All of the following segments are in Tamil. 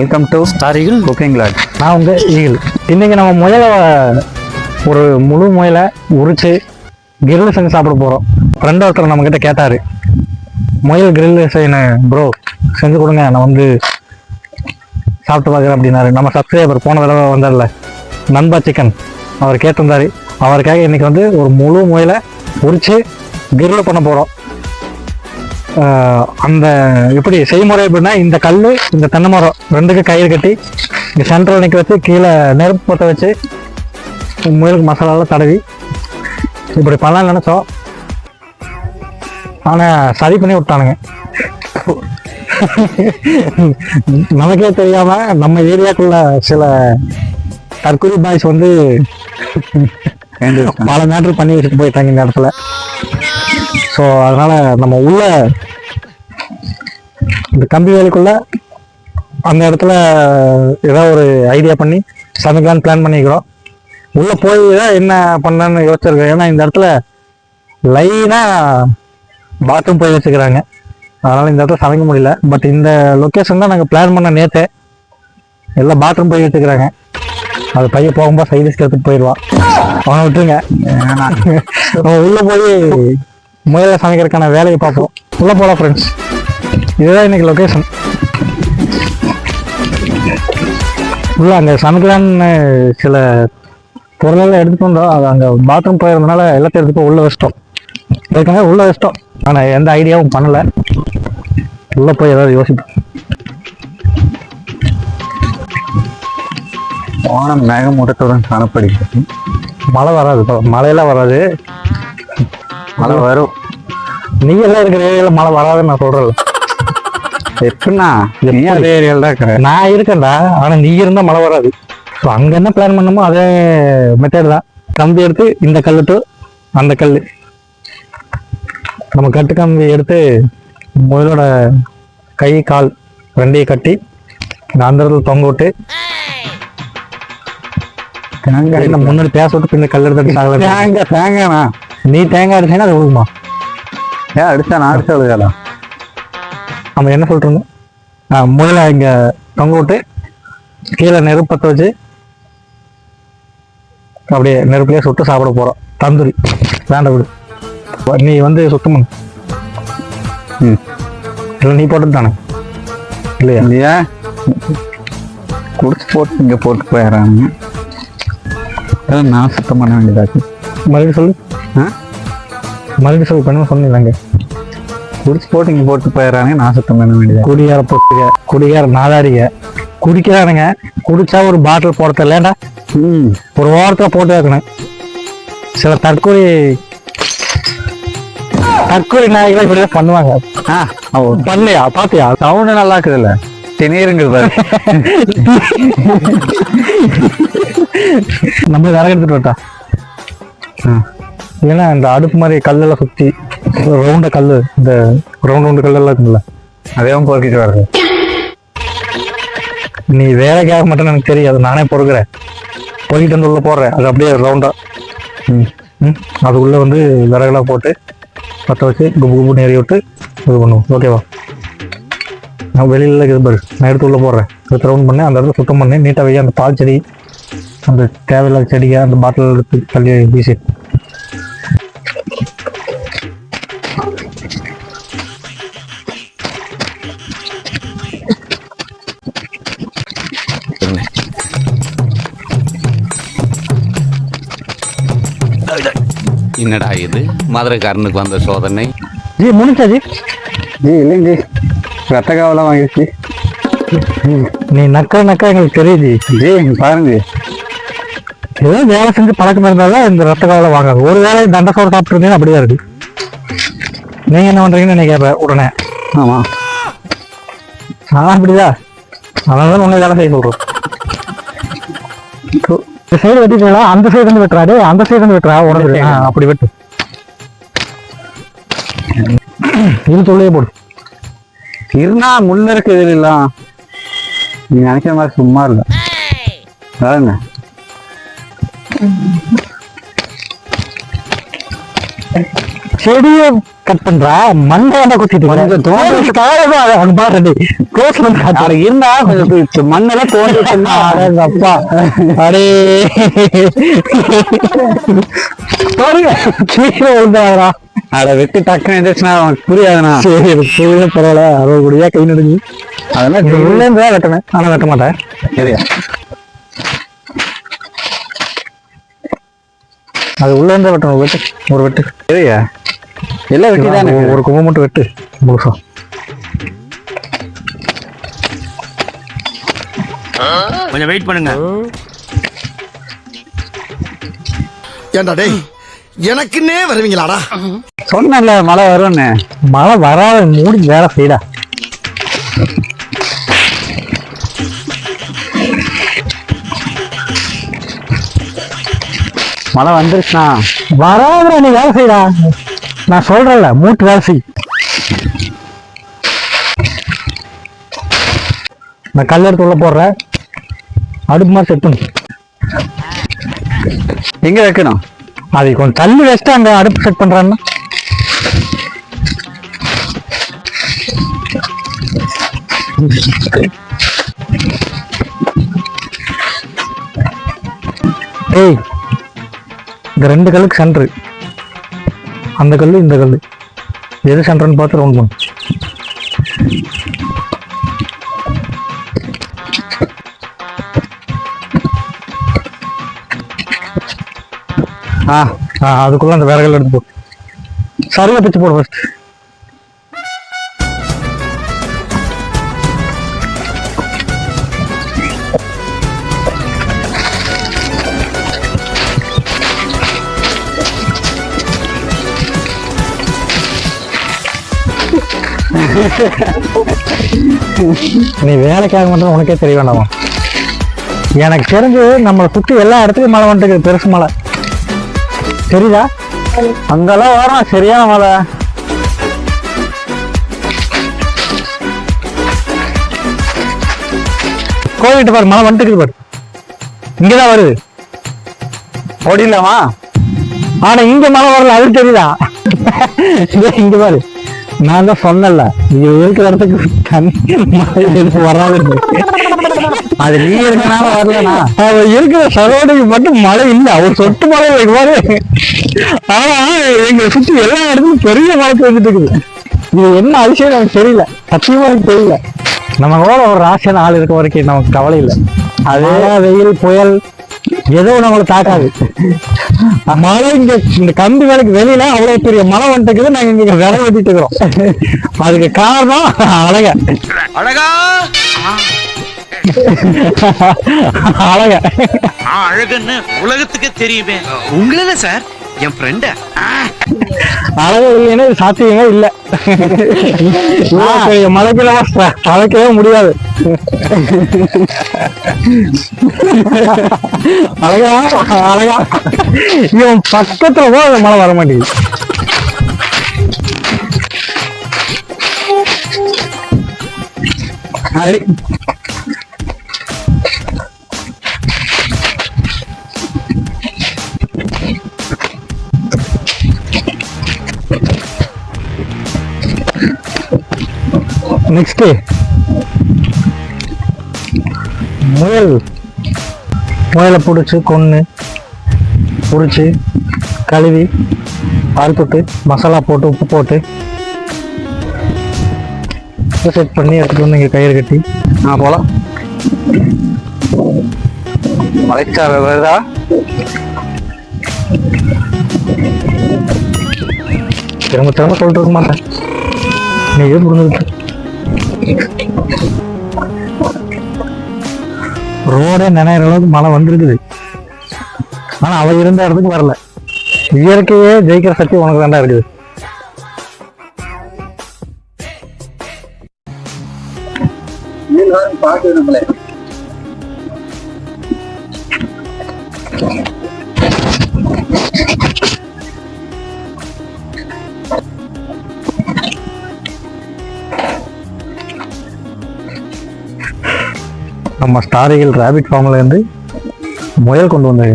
Welcome to star eagle cooking lot நான் உங்க ஈகிள் இன்னைக்கு நம்ம முயலை ஒரு முழு முயலை உரிச்சு கிரில் செஞ்சு சாப்பிட போகிறோம் ஃப்ரெண்ட் ஒருத்தர் நம்ம கிட்ட கேட்டாரு முயல் கிரில் செய்யணும் ப்ரோ செஞ்சு கொடுங்க நான் வந்து சாப்பிட்டு பார்க்குறேன் அப்படின்னாரு. நம்ம சப்ஸ்கிரைபர் போன தடவை வந்தார்ல நண்பா சிக்கன் அவர் கேட்டிருந்தாரு. அவருக்காக இன்னைக்கு வந்து ஒரு முழு முயலை உரிச்சு கிரில் பண்ண போகிறோம் அந்த எப்படி செய்முறை எப்படின்னா இந்த கல் இந்த தென்னை மரம் ரெண்டுக்கு கயிறு கட்டி இங்கே சென்ட்ரல் நிற்க வச்சு கீழே நெருப்பு பற்ற வச்சு முயலுக்கு மசாலாலாம் தடவி. இப்படி பண்ணலாம்னு நினச்சோம். ஆனால் சரி பண்ணி விட்டானுங்க. நமக்கே தெரியாம நம்ம ஏரியாக்குள்ள சில தற்கொலை பாய்ஸ் வந்து பல மேட்ரு பண்ணி வச்சுட்டு போயிட்டாங்க இந்த இடத்துல. ஸோ அதனால நம்ம உள்ள இந்த கம்பி வேலைக்குள்ள அந்த இடத்துல ஏதோ ஒரு ஐடியா பண்ணி சமைக்கலான்னு பிளான் பண்ணிக்கிறோம். உள்ள போய் தான் என்ன பண்ணலான்னு யோசிச்சிருக்கேன் ஏன்னா இந்த இடத்துல லைனா பாத்ரூம் போய் வச்சுக்கிறாங்க. அதனால இந்த இடத்துல சமைக்க முடியல. பட் இந்த லொக்கேஷன் தான் நாங்கள் பிளான் பண்ண நேற்று எல்லாம் பாத்ரூம் போய் வச்சுக்கிறாங்க. அது பையன் போகும்போது சைடிஸ்க்கு எடுத்துட்டு போயிடுவான். அவனை விட்டுருங்க. உள்ள போய் முயலை சமைக்கிறதுக்கான வேலையை பார்ப்போம். உள்ள போகலாம் ஃப்ரெண்ட்ஸ் இதுதான் இன்னைக்கு லொக்கேஷன் உள்ள அங்கே சமைக்கலான்னு சில பொருளெல்லாம் எடுத்துட்டு வந்தோம். அது அங்கே பாத்ரூம் போயிருந்தனால எல்லாத்தையும் எடுத்து போய் உள்ள வச்சிட்டோம். ஏற்கனவே உள்ள வச்சிட்டோம். ஆனால் எந்த ஐடியாவும் பண்ணலை. உள்ள போய் ஏதாவது யோசிப்போம். வானம் மேகமூட்டத்துடன் காணப்படுகிறது. மழை வராது மழையெல்லாம் வராது. மழை வரும். நீ எல்லாம் இருக்கிற ஏரியாவில் மழை வராதுன்னு நான் சொல்றேன் எப்படின்னா நீ அதே ஏரியாவில் தான் இருக்கிற. நான் இருக்கேன்டா ஆனா நீ இருந்தா மழை வராது. ஸோ அங்க என்ன பிளான் பண்ணமோ அதே மெத்தட் தான். கம்பி எடுத்து இந்த கல்லு to அந்த கல் நம்ம கட்டு கம்பி எடுத்து முதலோட கை கால் ரெண்டையும் கட்டி இந்த தொங்க விட்டு முன்னாடி பேச விட்டு பின்ன கல் எடுத்து சாகல தேங்காய் தேங்காய்ண்ணா. நீ தேங்காய் அடிச்சேன்னா அது விழுகுமா ஏன் அடிச்சா நான் அடிச்சா விழுகலாம் நம்ம என்ன சொல்றோங்க முதல்ல இங்க தொங்க விட்டு கீழே நெருப்பு பற்ற வச்சு அப்படியே நெருப்புலயே சுட்டு சாப்பிட போறோம். தந்தூரி. வேண்டாம் விடு. நீ வந்து சுத்தம் பண்ணு. ம். இல்லை நீ போட்டது தானே? இல்லையா? ஏன் குடிச்சு போட்டு இங்கே போட்டு போயிடுறாங்க? நான் சுத்தம் பண்ண வேண்டியதாச்சு மறுபடியும் சொல்லு. மறுபடியும் சொல்லு பண்ணு சொன்னீங்க குடிச்சு போட்டு இங்கே போட்டு போயிடுறாங்க நான் சுத்தம் பண்ண வேண்டியதா குடிகார பொத்துக குடிகார நாதாரிக. குடிக்கிறானுங்க குடிச்சா ஒரு பாட்டில் போட தெரியலடா ம். ஒரு ஓரத்துல போட்டு வைக்கணும் சில தற்கொலை தற்கொலை நாய்கள் இப்படிதான் பண்ணுவாங்க. ஆ பண்ணலையா பாத்தியா? சவுண்டு நல்லா இருக்குதுல்ல. திணீருங்குது பாரு. நம்ம விறகு எடுத்துட்டு வரட்டா. ஆ. ஏன்னா இந்த அடுப்பு மாதிரி கல்லெல்லாம் சுத்தி ரவுண்ட கல்லு இந்த ரவுண்ட் ரவுண்டு கல்லெல்லாம் இருக்குல்ல அதையும் பொறுக்கிட்டு வருது நீ வேலைக்காக மட்டும் எனக்கு தெரியாது நானே பொறுக்கிறேன். பொறுக்கிட்டு வந்து உள்ளே போடுறேன் அது அப்படியே ரவுண்டா ம் ம் அதுக்குள்ள வந்து விறகுலாம் போட்டு பற்ற வச்சு குபு குபுன்னு எறி விட்டு இது பண்ணுவோம். ஓகேவா நான் வெளியில இது பாரு நான் எடுத்து உள்ள போடுறேன். எடுத்து ரவுண்ட் பண்ணேன் அந்த இடத்துல சுத்தம் பண்ணி நீட்டாக வைக்க அந்த பால் செடி அந்த தேவையில்லாத செடியை அந்த பாட்டில் எடுத்து தள்ளி வீசி. என்னடா இது? மதுரைக்காரனுக்கு வந்த சோதனை. ஜி முடிச்சா ஜி. ஜி இல்லைங்க. ஜி ரத்த காவலாம் வாங்கிடுச்சு நீ நக்க நக்க எங்களுக்கு தெரியுது. ஜி பாருங்க. ஏதோ வேலை செஞ்சு பழக்கம் இருந்தாலும் இந்த ரத்த காவலை வாங்காது. ஒரு வேளை தண்டை சோறு சாப்பிட்டு இருந்தீங்கன்னா அப்படிதான் இருக்கு நீங்க என்ன பண்றீங்கன்னு நீ கேட்ப உடனே. ஆமா. நான் அப்படிதான். அதனால தான் உங்க வேலை செய்ய சொல்றோம். சைடு வெட்டிக்கலாம் அந்த சைடு வந்து வெட்டுறாரு அந்த சைடு வந்து வெட்டுறா உடனே ஆ, அப்படி வெட்டு. இது தொல்லையே போடு. இருந்தா முள்ள இருக்குது எல்லாம் நீங்க நினைக்கிற மாதிரி சும்மா இல்ல. பாருங்க செடியை கட் பண்றா? மண்டையாண்டா குத்திட்டு கொஞ்சம் தோண்டி- தோண்டி அங்க பாரு க்ளோஸ். அது இருந்தா கொஞ்சம் மண்ணெல்லாம் தோண்டிச்சுன்னா அடே அப்பா. அடே. பாருங்க கீழே விழுந்தாரா? அட வெட்டி டக்குன்னு எந்திரிச்சுனா அவனுக்கு புரியாதுண்ணா. சரி பரவாயில்ல. அறுபது கூடியா கை நடுங்கி. அதெல்லாம் இது உள்ள இருந்து தான் வெட்டணும். ஆனா வெட்ட மாட்டேன். சரியா? அது உள்ள இருந்தா வெட்டணும் வெட்டு. ஒரு வெட்டு. சரியா? எல்லாம் வெட்டி தானே ஒரு- கும்பம் மட்டும் வெட்டு முழுசா. கொஞ்சம் வெயிட் பண்ணுங்க. ஏண்டா டேய் எனக்குன்னே வருவீங்களாடா? சொன்னல மழை வரும்னு. மழை வராத மூடி வேற செய்டா மழை வந்துருச்சுண்ணா. வராத நீ வேலை செய்டா நான் சொல்றேன்ல மூட்டு செய். நான் கல் எடுத்து உள்ள போடுறேன். அடுப்பு மாதிரி செட் பண்ணு எங்க வைக்கணும்? அது கொஞ்சம் தள்ளி வச்சுட்டு அங்க அடுப்பு செட் பண்றான்னா. ஏய் இந்த ரெண்டு கல்லுக்கு சென்ட்ரு அந்த கல்லு இந்த கல்லு. எது சென்டர்னு பார்த்து ரவுண்ட் பண்ணு. ஆ ஆ அதுக்குள்ள அந்த விறகுல எடுத்து போ. சரியா பிச்சு போடு ஃபஸ்ட்டு நீ வேலைக்காக மட்டும் உனக்கே தெரிய வேண்டாமா? எனக்கு தெரிஞ்சு நம்மளை சுத்தி எல்லா இடத்துலயும் மழை வந்துட்டு பெருசு மழை. தெரியுதா? அங்கெல்லாம் வரும் சரியான மழை. கோவிட்டு பாரு மழை வந்துட்டு பாரு. இங்கதான் வருது. ஓடிடலாமா? ஆனா இங்க மழை வரல அது தெரியுதா? இங்க பாரு. நான் தான் சொன்னல இங்க இருக்கிற இடத்துக்கு தண்ணி வராது. அது நீ இருக்கனால வரலண்ணா. அவ இருக்கிற சரோடைக்கு மட்டும் மழை இல்ல. ஒரு சொட்டு மழை பாரு. ஆனா எங்க சுத்தி எல்லா இடத்துக்கும் பெரிய மழை பெய்ஞ்சிட்டு இருக்குது. இது என்ன அதிசயம் நமக்கு தெரியல. சத்தியமா எனக்கு தெரியல. நம்ம கூட ஒரு ராசியான ஆள் இருக்க வரைக்கும் நமக்கு கவலை இல்லை. அது வெயில் புயல் ஏதோ நம்மளை தாக்காது. மழை இங்க இந்த கம்பி வேலைக்கு வெளியில அவ்வளவு பெரிய மழை வந்துட்டு நாங்க இங்க விலை வெட்டிட்டு இருக்கிறோம். அதுக்கு காரணம் அழக. அழகா? அழக. அழகுன்னு உலகத்துக்கே தெரியுமே. உங்கள சார் என் ஃப்ரெண்ட அழகு இல்லைன்னா இது சாத்தியமே இல்ல. மலைக்குள்ள அழைக்கவே முடியாது. அழகா அழகா இவன் பக்கத்துல கூட மழை வர மாட்டேங்குது. நெக்ஸ்ட் முயல். முயலை பிடிச்சி கொன்று பிடிச்சி கழுவி அறுத்துட்டு மசாலா போட்டு உப்பு போட்டு செட் பண்ணி எடுத்துகிட்டு வந்து இங்கே கயிறு கட்டி நான் போகலாம் மலைச்சார வருதா? திரும்ப திரும்ப சொல்லிட்டு இருக்க மாட்டேன். நீ இது புரிஞ்சுக்கிட்டு ரோடே நினைக்கிற அளவுக்கு மழை வந்திருக்குது. ஆனா அவ இருந்த இடத்துக்கு வரல. இயற்கையே ஜெயிக்கிற சக்தி உனக்கு தாண்டா இருக்குது. பாட்டு நம்மளே நம்ம ஸ்டாரிகள் ரேபிட் ஃபார்ம்ல இருந்து முயல் கொண்டு வந்தது.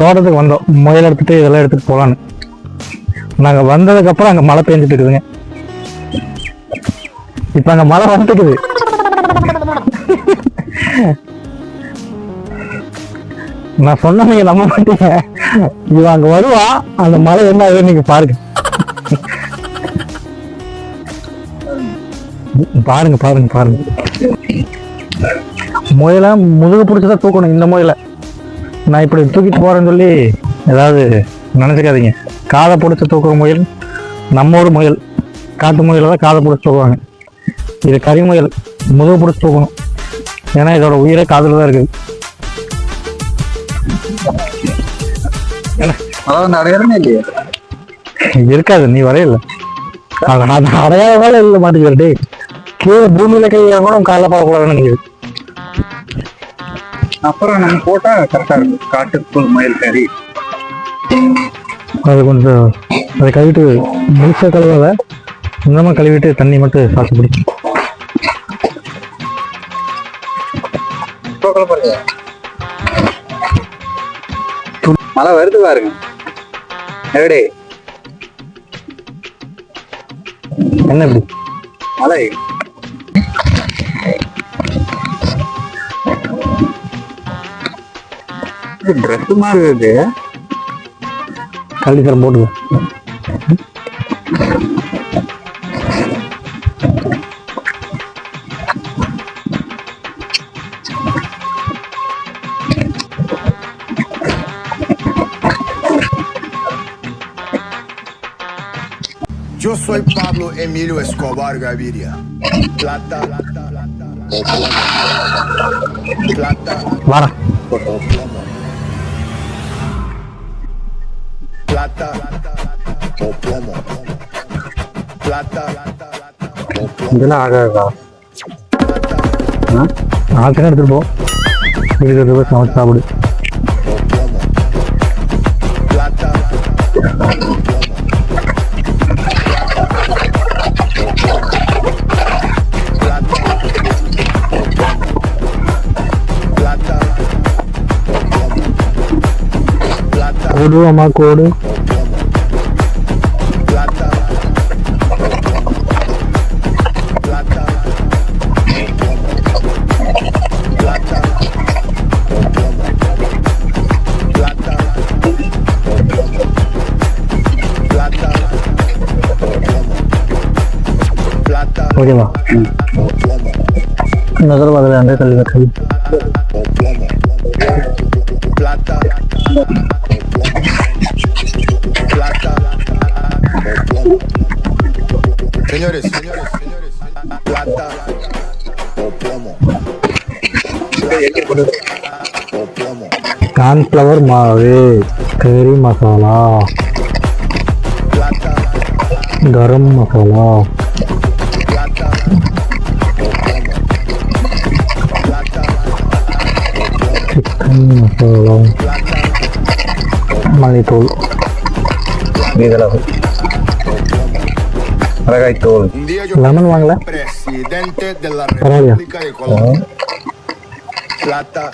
தோட்டத்துக்கு வந்தோம். முயல் எடுத்துட்டு இதெல்லாம் எடுத்துட்டு போகலான்னு நாங்கள் வந்ததுக்கப்புறம் அங்கே மழை பெஞ்சிட்டு இருக்குதுங்க. இப்போ அங்கே மழை வந்துட்டுக்குது. நான் சொன்னீங்க நம்ப மாட்டீங்க. இவன் அங்க வருவா அந்த மலை என்ன ஆகுதுன்னு நீங்க பாருங்க. பாருங்க பாருங்க பாருங்க. முயல முதுகு பிடிச்சதான் தூக்கணும் இந்த முயல. நான் இப்படி தூக்கிட்டு போறேன்னு சொல்லி ஏதாவது நினைச்சுக்காதீங்க. காதை பிடிச்ச தூக்குற முயல் நம்ம ஊர் முயல். காட்டு முயல தான் காதை பிடிச்சி தூக்குவாங்க. இது கறி முயல் முதுகு பிடிச்சி தூக்கணும். ஏன்னா இதோட உயிரே காதில் தான் இருக்குது. அதாவது அடையாளமே இல்லையா. இருக்காது நீ வரையில. அடையாளமால இல்ல மாட்டேங்கிறது டேய். கீழே பூமியில கை கூட காலைல பார்க்கக்கூடாதுன்னு நினைக்குது அப்புறம் நம்ம போட்டா கரெக்டா இருக்கும். காட்டுக்குள் மயில் கறி. அது கொஞ்சம் அதை கழுவிட்டு முழுசா கழுவாத. கொஞ்சமாக கழுவிட்டு தண்ணி மட்டும் சாப்பிட்டு பிடிக்கும் மழை வருது பாருங்க. எப்படி என்ன இப்படி? மழை. ட்ரெஸ் மாதிரி இருக்கு கல்வி சார் போட்டுக்கோ. Soy Pablo Emilio Escobar Gaviria. Plata, plata, plata, plata, plomo. Plata, o plomo. Plata, o plomo. இதெல்லாம் ஆகாதா ஆச்சுன்னா எடுத்துட்டு போ இருக்கிறத போய் சமைச்சு சாப்பிடு Plata, கோடு அம்மா கோடு plata, plata, plata, plata, Señores, señores, señores, plata o plomo. O plomo. Cornflower மாவு கறி மசாலா Plata, கரம் மசாலா plata, o plomo. Plata, chicken masala plata, மல்லித்தூள் இதெல்லாம் மிளகாய் தூள். Un día yo லெமன் வாங்கல? presidente de la Parabia. República de Colombia. Plata.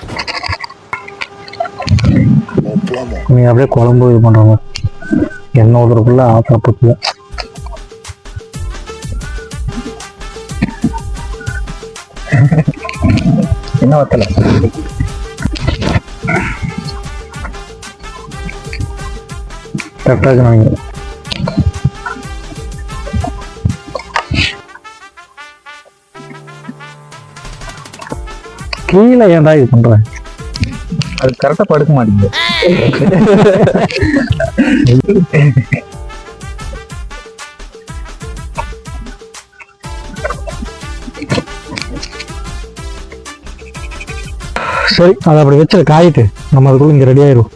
O plomo. நீ அப்படியே குழம்பு இது பண்ற மாதிரி எண்ணெய் ஊதுறதுக்குள்ள ஆத்தா போச்சு என்ன வத்தல? கரெக்டாக வாங்க கீழே ஏன்டா இது பண்ற? அது கரெக்டா படுக்க மாட்டேங்குது. சரி அதை அப்படி வச்சு காயிட்டு. நம்ம அதுக்குள்ள இங்க ரெடி ஆயிரும்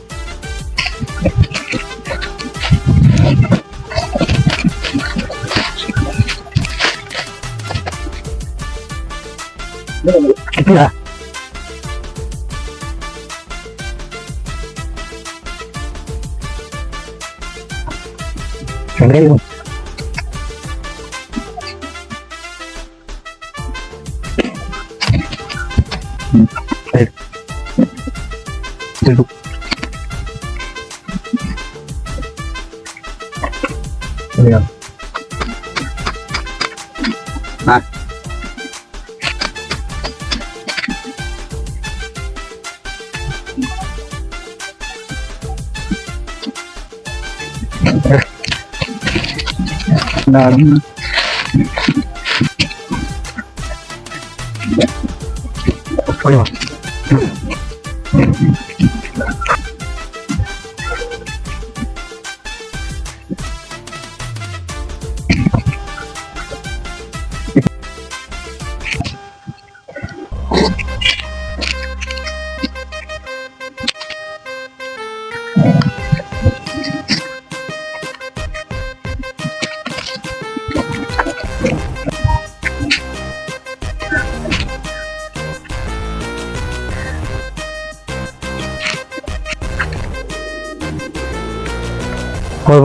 febrero. Yeah. நான் போய்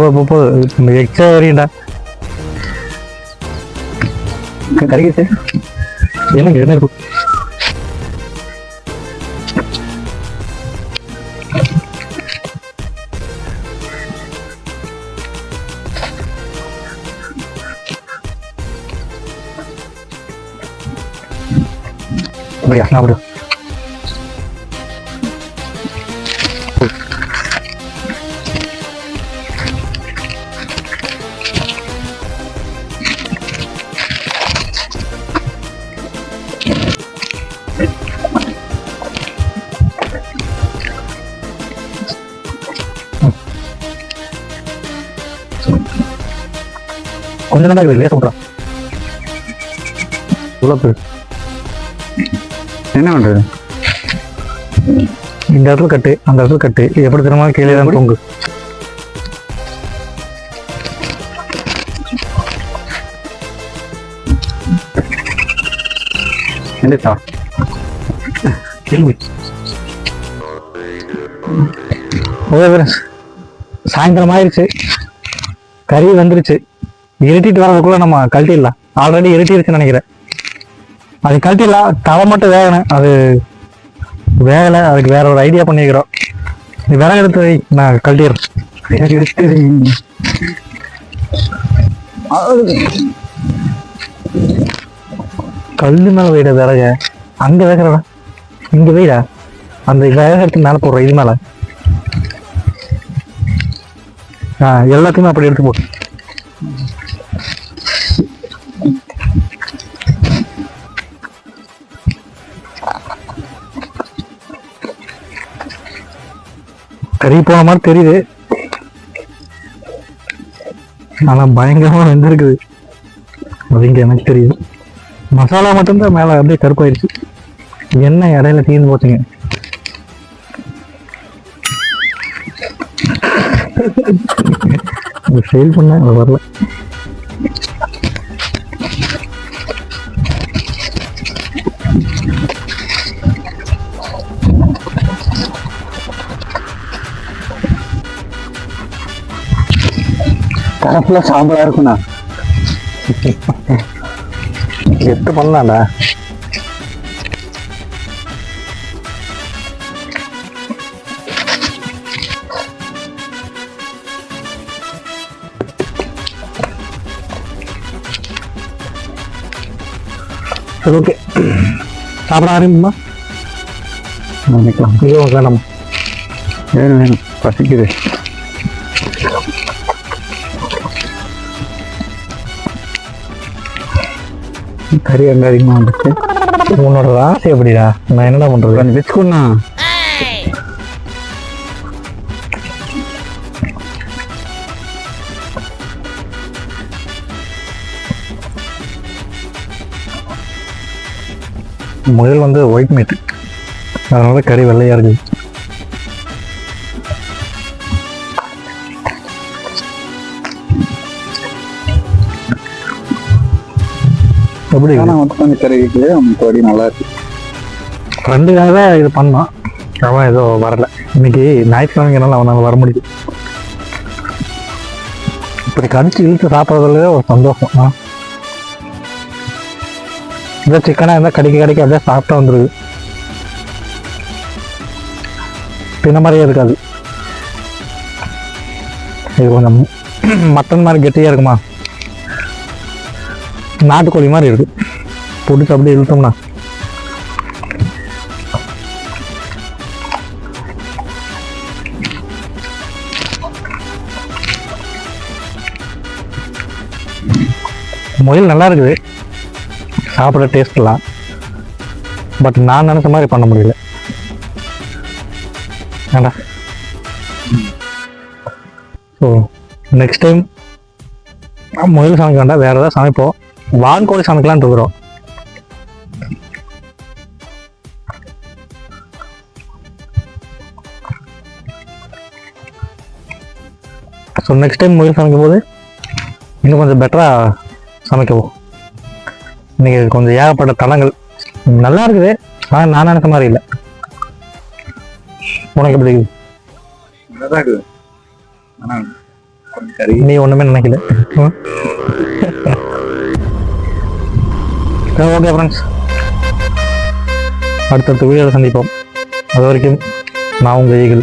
வா போ போ போ போ இந்த எக்ஸ்ட்ரா வரையண்டா கொஞ்சம் தான் இருக்குது லேச விட்றான் என்ன பண்றது? இந்த இடத்துல கட்டு அந்த இடத்துல கட்டு. எப்படி தெரியுமா? கீழே தான் தொங்கு. எந்திரிச்சா கேள்வி. சாயந்தரம் ஆயிடுச்சு கறி வந்துருச்சு. இருட்டிட்டு வர்றதுக்குள்ள நம்ம கழட்டிடலாம். ஆல்ரெடி இருட்டிருச்சுன்னு நினைக்கிறேன். அது கழட்டிடலாம். தலை மட்டும் வேகணும். அது வேகலை. அதுக்கு வேற ஒரு ஐடியா பண்ணிக்கிறோம் நீ விறகு எடுத்து வை, நான் கழட்டிடுறேன். கல்லு மேல வைடா விறக அங்க வைக்கிறடா இங்க வைடா. அந்த விறகு எடுத்து மேல போடுற இது மேல. ஆ எல்லாத்தையுமே அப்படி எடுத்து போடு கறி போன மாதிரி தெரியுது. ஆனால் பயங்கரமாக வெந்திருக்குது. அப்படிங்க எனக்கு தெரியுது. மசாலா மட்டும்தான் மேலே அப்படியே கருப்பாயிருச்சு. எண்ணெய் இடையில தீர்ந்து போச்சுங்க. ஃபெயில் பண்ண வரல. தரப்புல சாம்பலா இருக்குண்ணா. எட்டு பண்ணலாம்டா சரி ஓகே. சாப்பிட ஆரம்பிமா வேணும் வேணும். பசிக்குது. கறி அங்கே அதிகமாக வந்துச்சு. உன்னோட ராசி எப்படிடா? நான் என்னடா பண்றது? கொஞ்சம் வச்சுக்கோண்ணா. முயல் வந்து ஒயிட் மீட் அதனால கறி வெள்ளையா இருக்குது. எப்படி ஆனால் மட்டும் கொஞ்சம் மற்றபடி நல்லா இருக்கு. ஃப்ரெண்டுக்காக தான் இது பண்ணோம். அவன் ஏதோ வரல. இன்னைக்கு ஞாயிற்றுக்கிழமைனால அவனால் வர முடியுது. இப்படி கடிச்சு இழுத்து சாப்பிட்றதுல ஒரு சந்தோஷம். ஆ. இந்த சிக்கனாக இருந்தால் கடிக்க கடிக்க அப்படியே சாப்பிட்டா வந்துருது. தின மாதிரியே இருக்காது. இது கொஞ்சம் மட்டன் மாதிரி கெட்டியாக இருக்குமா? நாட்டுக்கோழி மாதிரி இருக்குது பிடிச்சி அப்படியே இழுத்தோம்னா. முயல் நல்லா இருக்குது. சாப்பிட டேஸ்ட்லாம் பட் நான் நினச்ச மாதிரி பண்ண முடியல. ஏண்டா? ஸோ நெக்ஸ்ட் டைம் முயல் சமைக்க வேண்டாம். வேறு ஏதாவது சமைப்போம். வான்கோழி சமைக்கலாம்னு இருக்கிறோம் ஸோ நெக்ஸ்ட் டைம் முயல் சமைக்கும் போது இன்னும் கொஞ்சம் பெட்டராக சமைக்கவும். இன்னைக்கு கொஞ்சம் ஏகப்பட்ட தளங்கள். நல்லா இருக்குது. ஆனால் நான் நினைச்ச மாதிரி இல்லை. உனக்கு எப்படி இருக்குது? நீ ஒன்றுமே நினைக்கல. ஓகே ஃப்ரெண்ட்ஸ் அடுத்தடுத்த வீடியோவில் சந்திப்போம். அது வரைக்கும் நான் உங்கள் ஈகிள்.